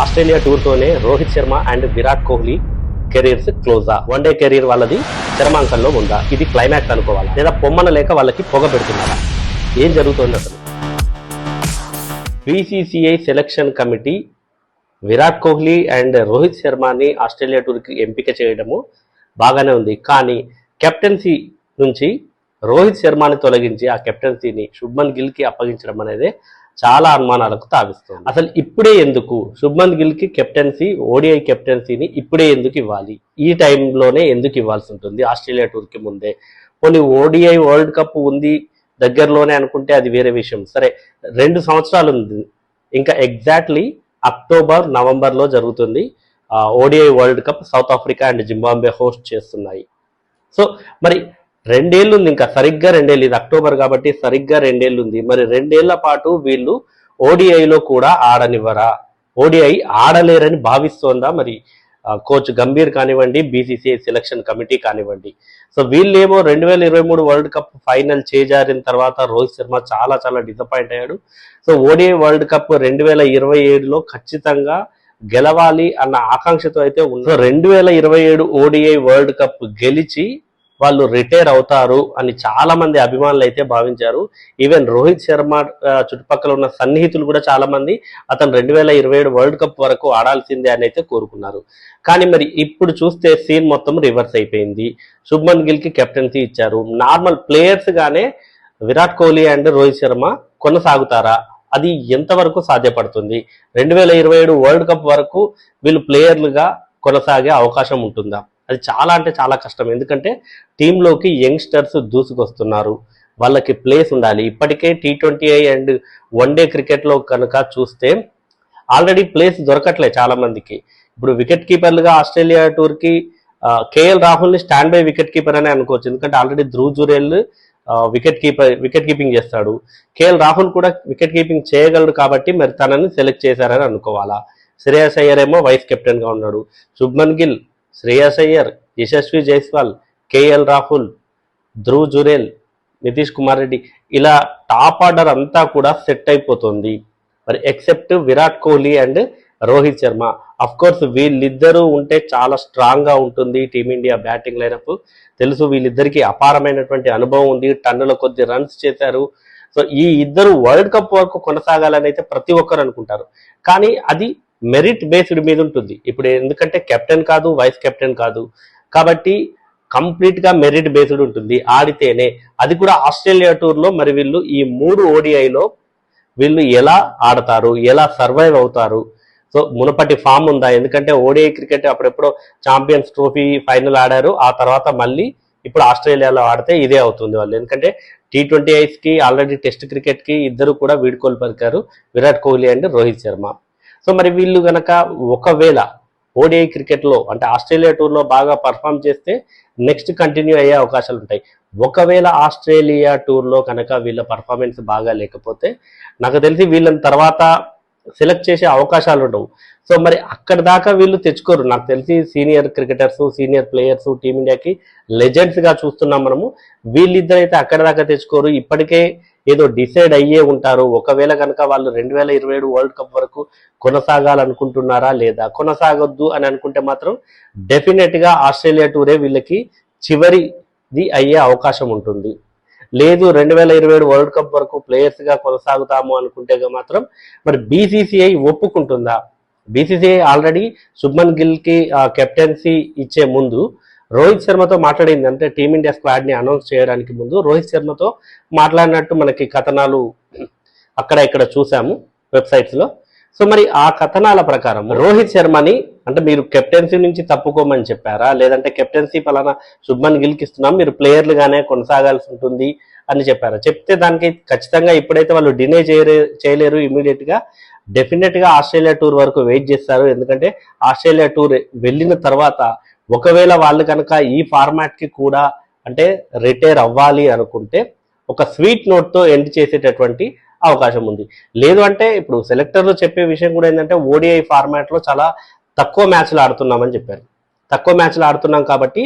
Australia tour తోనే Rohit Sharma and Virat Kohli careers క్లోజా one day career వాళ్ళది చర్మాంకంలో ఉందా? ఇది క్లైమాక్స్ అనుకోవాలా? లేదా పొమ్మన లేక వాళ్ళకి పొగ పెడుతున్నారా? ఏం జరుగుతుంది అసలు? BCCI selection committee Virat Kohli and Rohit శర్మని Australia టూర్కి ఎంపిక చేయడము బాగానే ఉంది. కానీ కెప్టెన్సీ నుంచి రోహిత్ శర్మని తొలగించి ఆ కెప్టెన్సీని శుభ్మన్ గిల్కి అప్పగించడం అనేది చాలా అనుమానాలకు తావిస్తుంది. అసలు ఇప్పుడే ఎందుకు? శుభ్మన్ గిల్కి కెప్టెన్సీ ఓడిఐ కెప్టెన్సీని ఇప్పుడే ఎందుకు ఇవ్వాలి? ఈ టైంలోనే ఎందుకు ఇవ్వాల్సి ఉంటుంది? ఆస్ట్రేలియా టూర్కి ముందే. కొన్ని ఓడిఐ వరల్డ్ కప్ ఉంది దగ్గరలోనే అనుకుంటే అది వేరే విషయం. సరే రెండు సంవత్సరాలు ఉంది. ఇంకా ఎగ్జాక్ట్లీ అక్టోబర్ నవంబర్లో జరుగుతుంది. ODI world cup South Africa and Zimbabwe host చేస్తున్నాయి. సో మరి రెండేళ్ళు ఉంది ఇంకా సరిగ్గా రెండేళ్ళు. ఇది అక్టోబర్ కాబట్టి సరిగ్గా రెండేళ్ళు ఉంది మరి రెండేళ్ళ పాటు వీళ్ళు ఓడిఐలో కూడా ఆడనివ్వరా? ఓడిఐ ఆడలేరని భావిస్తోందా? మరి కోచ్ గంభీర్ కానివ్వండి బీసీసీఐ సెలక్షన్ కమిటీ కానివ్వండి. సో వీళ్ళేమో రెండు వేల ఇరవై మూడు వరల్డ్ కప్ ఫైనల్ చేజారిన తర్వాత రోహిత్ శర్మ చాలా చాలా డిసప్పాయింట్ అయ్యాడు. సో ఓడిఐ వరల్డ్ కప్ రెండు వేల ఇరవై ఏడులో ఖచ్చితంగా గెలవాలి అన్న ఆకాంక్షతో అయితే ఉంది రెండు వేల ఇరవై ఏడు ఓడిఐ వరల్డ్ కప్ గెలిచి వాళ్ళు రిటైర్ అవుతారు అని చాలా మంది అభిమానులు అయితే భావించారు. ఈవెన్ రోహిత్ శర్మ చుట్టుపక్కల ఉన్న సన్నిహితులు కూడా చాలా మంది అతను రెండు వేల ఇరవై ఏడు వరల్డ్ కప్ వరకు ఆడాల్సిందే అని అయితే కోరుకున్నారు. కానీ మరి ఇప్పుడు చూస్తే సీన్ మొత్తం రివర్స్ అయిపోయింది. శుభ్మన్ గిల్కి కెప్టెన్సీ ఇచ్చారు. నార్మల్ ప్లేయర్స్ గానే విరాట్ కోహ్లీ అండ్ రోహిత్ శర్మ కొనసాగుతారా? అది ఎంతవరకు సాధ్యపడుతుంది? రెండు వేల ఇరవై ఏడు వరల్డ్ కప్ వరకు వీళ్ళు ప్లేయర్లుగా కొనసాగే అవకాశం ఉంటుందా? అది చాలా అంటే చాలా కష్టం. ఎందుకంటే టీంలోకి యంగ్స్టర్స్ దూసుకొస్తున్నారు. వాళ్ళకి ప్లేస్ ఉండాలి. ఇప్పటికే T twenty and one day క్రికెట్లో కనుక చూస్తే ఆల్రెడీ ప్లేస్ దొరకట్లే చాలా మందికి ఇప్పుడు వికెట్ కీపర్లుగా ఆస్ట్రేలియా టూర్కి కేఎల్ రాహుల్ని స్టాండ్ బై వికెట్ కీపర్ అని అనుకోవచ్చు. ఎందుకంటే already Dhruv Jurel wicket keeper wicket keeping చేస్తాడు. కేఎల్ రాహుల్ కూడా వికెట్ కీపింగ్ చేయగలడు కాబట్టి మరి తనని సెలెక్ట్ చేశారని అనుకోవాలా? శ్రేయస్ అయ్యర్ ఏమో వైస్ కెప్టెన్గా ఉన్నాడు. శుభ్మన్ గిల్ శ్రేయస్ అయ్యర్ యశస్వి జైస్వాల్ కేఎల్ రాహుల్ ధ్రువ్ జురేల్ నితీష్ కుమార్ రెడ్డి. ఇలా టాప్ ఆర్డర్ అంతా కూడా సెట్ అయిపోతుంది. మరి except Virat Kohli and Rohit Sharma. Of course వీళ్ళిద్దరూ ఉంటే చాలా స్ట్రాంగ్గా ఉంటుంది టీమిండియా బ్యాటింగ్ లైనప్ తెలుసు వీళ్ళిద్దరికీ అపారమైనటువంటి అనుభవం ఉంది. టన్నుల కొద్ది రన్స్ చేశారు. సో ఈ ఇద్దరు వరల్డ్ కప్ వరకు కొనసాగాలని అయితే ప్రతి ఒక్కరు అనుకుంటారు. కానీ అది మెరిట్ బేస్డ్ మీద ఉంటుంది. ఇప్పుడు ఎందుకంటే కెప్టెన్ కాదు వైస్ కెప్టెన్ కాదు. కాబట్టి కంప్లీట్గా మెరిట్ బేస్డ్ ఉంటుంది. ఆడితేనే. అది కూడా ఆస్ట్రేలియా టూర్లో మరి వీళ్ళు ఈ మూడు ఓడిఐలో వీళ్ళు ఎలా ఆడతారు ఎలా సర్వైవ్ అవుతారు. సో మునపటి ఫామ్ ఉందా? ఎందుకంటే ఓడిఐ క్రికెట్ అప్పుడెప్పుడో ఛాంపియన్స్ ట్రోఫీ ఫైనల్ ఆడారు. ఆ తర్వాత మళ్ళీ ఇప్పుడు ఆస్ట్రేలియాలో ఆడితే ఇదే అవుతుంది వాళ్ళు. ఎందుకంటే టీ ట్వంటీ ఐస్కి ఆల్రెడీ టెస్ట్ క్రికెట్కి ఇద్దరు కూడా వీడుకోలు పలికారు. విరాట్ కోహ్లీ అండ్ రోహిత్ శర్మ. సో మరి వీళ్ళు గనక ఒకవేళ ఓడిఐ క్రికెట్లో అంటే ఆస్ట్రేలియా టూర్లో బాగా పర్ఫామ్ చేస్తే నెక్స్ట్ కంటిన్యూ అయ్యే అవకాశాలు ఉంటాయి. ఒకవేళ ఆస్ట్రేలియా టూర్లో కనుక వీళ్ళ పర్ఫార్మెన్స్ బాగా లేకపోతే నాకు తెలిసి వీళ్ళని తర్వాత సెలెక్ట్ చేసే అవకాశాలు ఉండవు. సో మరి అక్కడ దాకా వీళ్ళు తెచ్చుకోరు. నాకు తెలిసి సీనియర్ క్రికెటర్స్ సీనియర్ ప్లేయర్స్ టీమిండియాకి లెజెండ్స్గా చూస్తున్నాం మనము. వీళ్ళిద్దరైతే అక్కడ దాకా తెచ్చుకోరు. ఇప్పటికే ఏదో డిసైడ్ అయ్యే ఉంటారు. ఒకవేళ కనుక వాళ్ళు రెండు వేల ఇరవై ఏడు వరల్డ్ కప్ వరకు కొనసాగాలనుకుంటున్నారా లేదా? కొనసాగొద్దు అని అనుకుంటే మాత్రం డెఫినెట్గా ఆస్ట్రేలియా టూరే వీళ్ళకి చివరిది అయ్యే అవకాశం ఉంటుంది. లేదు రెండు వేల ఇరవై ఏడు వరల్డ్ కప్ వరకు ప్లేయర్స్గా కొనసాగుతాము అనుకుంటే మాత్రం మరి బీసీసీఐ ఒప్పుకుంటుందా? బీసీసీఐ ఆల్రెడీ శుభ్మన్ గిల్కి కెప్టెన్సీ ఇచ్చే ముందు రోహిత్ శర్మతో మాట్లాడింది. అంటే టీమిండియా స్క్వాడ్ని అనౌన్స్ చేయడానికి ముందు రోహిత్ శర్మతో మాట్లాడినట్టు మనకి కథనాలు అక్కడ ఇక్కడ చూసాము వెబ్సైట్స్లో సో మరి ఆ కథనాల ప్రకారం రోహిత్ శర్మని అంటే మీరు కెప్టెన్సీ నుంచి తప్పుకోమని చెప్పారా? లేదంటే కెప్టెన్సీ పలానా శుభ్మన్ గిల్కి ఇస్తున్నాం మీరు ప్లేయర్లుగానే కొనసాగాల్సి ఉంటుంది అని చెప్పారా? చెప్తే దానికి ఖచ్చితంగా ఇప్పుడైతే వాళ్ళు డినే చేయలే చేయలేరు ఇమీడియట్గా డెఫినెట్గా ఆస్ట్రేలియా టూర్ వరకు వెయిట్ చేస్తారు. ఎందుకంటే ఆస్ట్రేలియా టూర్ వెళ్ళిన తర్వాత ఒకవేళ వాళ్ళు కనుక ఈ ఫార్మాట్కి కూడా అంటే రిటైర్ అవ్వాలి అనుకుంటే ఒక స్వీట్ నోట్తో ఎండ్ చేసేటటువంటి అవకాశం ఉంది. లేదు అంటే ఇప్పుడు సెలెక్టర్లు చెప్పే విషయం కూడా ఏంటంటే ఓడిఐ ఫార్మాట్లో చాలా తక్కువ మ్యాచ్లు ఆడుతున్నామని చెప్పారు. తక్కువ మ్యాచ్లు ఆడుతున్నాం కాబట్టి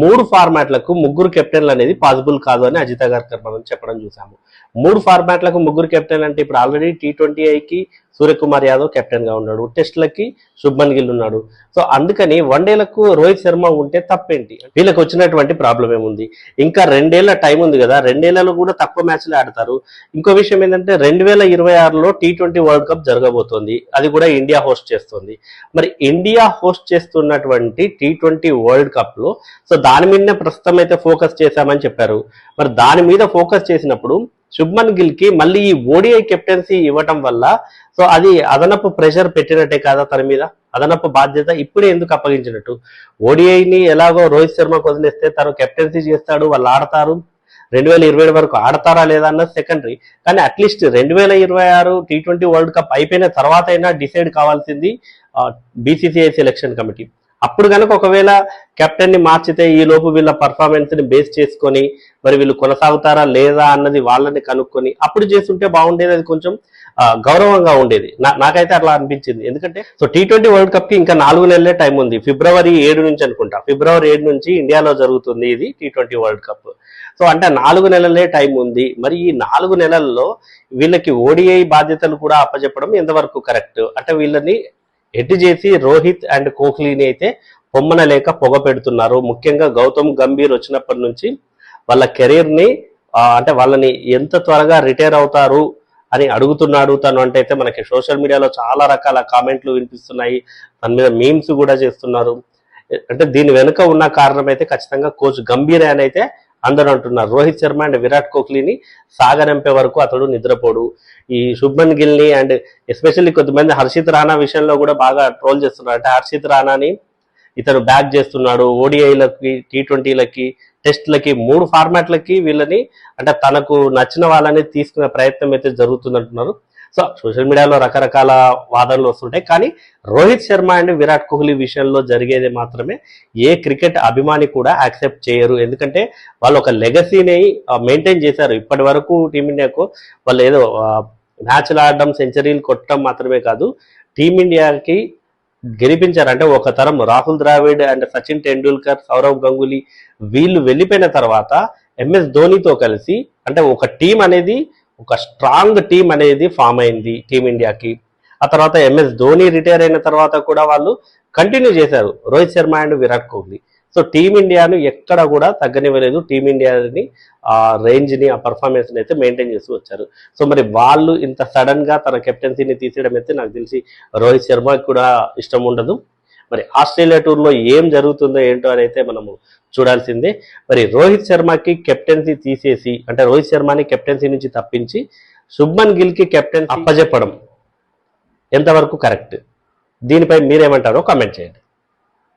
మూడు ఫార్మాట్లకు ముగ్గురు కెప్టెన్లు అనేది పాసిబుల్ కాదు అని అజిత గారు మనం చెప్పడం చూసాము. మూడు ఫార్మాట్లకు ముగ్గురు కెప్టెన్ అంటే ఇప్పుడు ఆల్రెడీ టీ ట్వంటీ ఐకి సూర్యకుమార్ యాదవ్ కెప్టెన్గా ఉన్నాడు. టెస్ట్లకి శుభ్మన్ గిల్ ఉన్నాడు. సో అందుకని వన్డేలకు రోహిత్ శర్మ ఉంటే తప్పేంటి? వీళ్ళకి వచ్చినటువంటి ప్రాబ్లం ఏముంది? ఇంకా రెండేళ్ళ టైం ఉంది కదా. రెండేళ్ళలో కూడా తక్కువ మ్యాచ్లు ఆడతారు. ఇంకో విషయం ఏంటంటే రెండు వేల ఇరవై ఆరులో టీ ట్వంటీ వరల్డ్ కప్ జరగబోతోంది. అది కూడా ఇండియా హోస్ట్ చేస్తుంది. మరి ఇండియా హోస్ట్ చేస్తున్నటువంటి టీ ట్వంటీ వరల్డ్ కప్లో సో దాని మీదనే ప్రస్తుతం అయితే ఫోకస్ చేశామని చెప్పారు. మరి దాని మీద ఫోకస్ చేసినప్పుడు శుభ్మన్ గిల్కి మళ్ళీ ఈ ఓడిఐ కెప్టెన్సీ ఇవ్వటం వల్ల సో అది అదనపు ప్రెషర్ పెట్టినట్టే కాదా తన మీద? అదనపు బాధ్యత ఇప్పుడే ఎందుకు అప్పగించినట్టు? ఓడిఐని ఎలాగో రోహిత్ శర్మకు వదిలేస్తే తను కెప్టెన్సీ చేస్తాడు వాళ్ళు ఆడతారు. రెండు వేల ఇరవై వరకు ఆడతారా లేదా అన్నది సెకండరీ కానీ అట్లీస్ట్ రెండు వేల ఇరవై ఆరు టీ ట్వంటీ వరల్డ్ కప్ అయిపోయిన తర్వాత అయినా డిసైడ్ కావాల్సింది బీసీసీఐ సెలక్షన్ కమిటీ అప్పుడు కనుక ఒకవేళ కెప్టెన్ని మార్చితే ఈ లోపు వీళ్ళ పర్ఫార్మెన్స్ని బేస్ చేసుకొని మరి వీళ్ళు కొనసాగుతారా లేదా అన్నది వాళ్ళని కనుక్కొని అప్పుడు చేస్తుంటే బాగుండేది అది కొంచెం గౌరవంగా ఉండేది. నా- నాకైతే అట్లా అనిపించింది. ఎందుకంటే సో టీ ట్వంటీ వరల్డ్ కప్కి ఇంకా నాలుగు నెలలే టైం ఉంది. ఫిబ్రవరి ఏడు నుంచి అనుకుంటా. ఫిబ్రవరి ఏడు నుంచి ఇండియాలో జరుగుతుంది ఇది T twenty world cup so అంటే నాలుగు నెలలే టైం ఉంది. మరి ఈ నాలుగు నెలల్లో వీళ్ళకి ఓడిఐ బాధ్యతలు కూడా అప్పచెప్పడం ఎంతవరకు కరెక్ట్ అంటే వీళ్ళని ఎటు చేసి రోహిత్ అండ్ కోహ్లీని అయితే పొమ్మన లేక పొగ పెడుతున్నారు. ముఖ్యంగా గౌతమ్ గంభీర్ వచ్చినప్పటి నుంచి వాళ్ళ కెరీర్ని అంటే వాళ్ళని ఎంత త్వరగా రిటైర్ అవుతారు అని అడుగుతున్నాడు తను అంటే అయితే మనకి సోషల్ మీడియాలో చాలా రకాల కామెంట్లు వినిపిస్తున్నాయి. దాని మీద మీమ్స్ కూడా చేస్తున్నారు. అంటే దీని వెనుక ఉన్న కారణం అయితే ఖచ్చితంగా కోచ్ గంభీర్ అని అయితే అందరూ అంటున్నారు. రోహిత్ శర్మ అండ్ విరాట్ కోహ్లీని సాగనంపే వరకు అతడు నిద్రపోడు. ఈ శుభ్మన్ గిల్ని అండ్ ఎస్పెషల్లీ కొంతమంది హర్షిత్ రాణా విషయంలో కూడా బాగా ట్రోల్ చేస్తున్నారు. అంటే హర్షిత్ రాణాని ఇతను బ్యాక్ చేస్తున్నాడు. ఓడిఐలకి టీ ట్వంటీలకి టెస్ట్లకి మూడు ఫార్మాట్లకి వీళ్ళని అంటే తనకు నచ్చిన వాళ్ళని తీసుకునే ప్రయత్నం అయితే జరుగుతుందంటున్నారు. సో సోషల్ మీడియాలో రకరకాల వాదనలు వస్తుంటాయి. కానీ రోహిత్ శర్మ అండ్ విరాట్ కోహ్లీ విషయంలో జరిగేది మాత్రమే ఏ క్రికెట్ అభిమాని కూడా యాక్సెప్ట్ చేయరు. ఎందుకంటే వాళ్ళు ఒక లెగసీని మెయింటైన్ చేశారు. ఇప్పటి వరకు టీమిండియాకు వాళ్ళు ఏదో మ్యాచ్లు ఆడడం సెంచరీలు కొట్టడం మాత్రమే కాదు టీమిండియాకి గెలిపించారు. అంటే ఒక తరం రాహుల్ ద్రావిడ్ అండ్ సచిన్ టెండూల్కర్ సౌరవ్ గంగూలీ వీళ్ళు వెళ్ళిపోయిన తర్వాత ఎంఎస్ ధోనితో కలిసి అంటే ఒక టీం అనేది ఒక స్ట్రాంగ్ టీం అనేది ఫామ్ అయింది టీమిండియాకి. ఆ తర్వాత ఎంఎస్ ధోని రిటైర్ అయిన తర్వాత కూడా వాళ్ళు కంటిన్యూ చేశారు. రోహిత్ శర్మ అండ్ విరాట్ కోహ్లీ. సో టీమిండియాను ఎక్కడ కూడా తగ్గనివ్వలేదు. టీమిండియాని ఆ రేంజ్ని ఆ పర్ఫార్మెన్స్ని అయితే మెయింటైన్ చేస్తూ వచ్చారు. సో మరి వాళ్ళు ఇంత సడన్గా తన కెప్టెన్సీని తీసేయడం అయితే నాకు తెలిసి రోహిత్ శర్మకి కూడా ఇష్టం ఉండదు. మరి ఆస్ట్రేలియా టూర్లో ఏం జరుగుతుందో ఏంటో అని అయితే మనము చూడాల్సిందే. మరి రోహిత్ శర్మకి కెప్టెన్సీ తీసేసి అంటే రోహిత్ శర్మని కెప్టెన్సీ నుంచి తప్పించి శుభ్మన్ గిల్కి కెప్టెన్ అప్పజెప్పడం. ఎంతవరకు కరెక్ట్ దీనిపై మీరేమంటారో కామెంట్ చేయండి.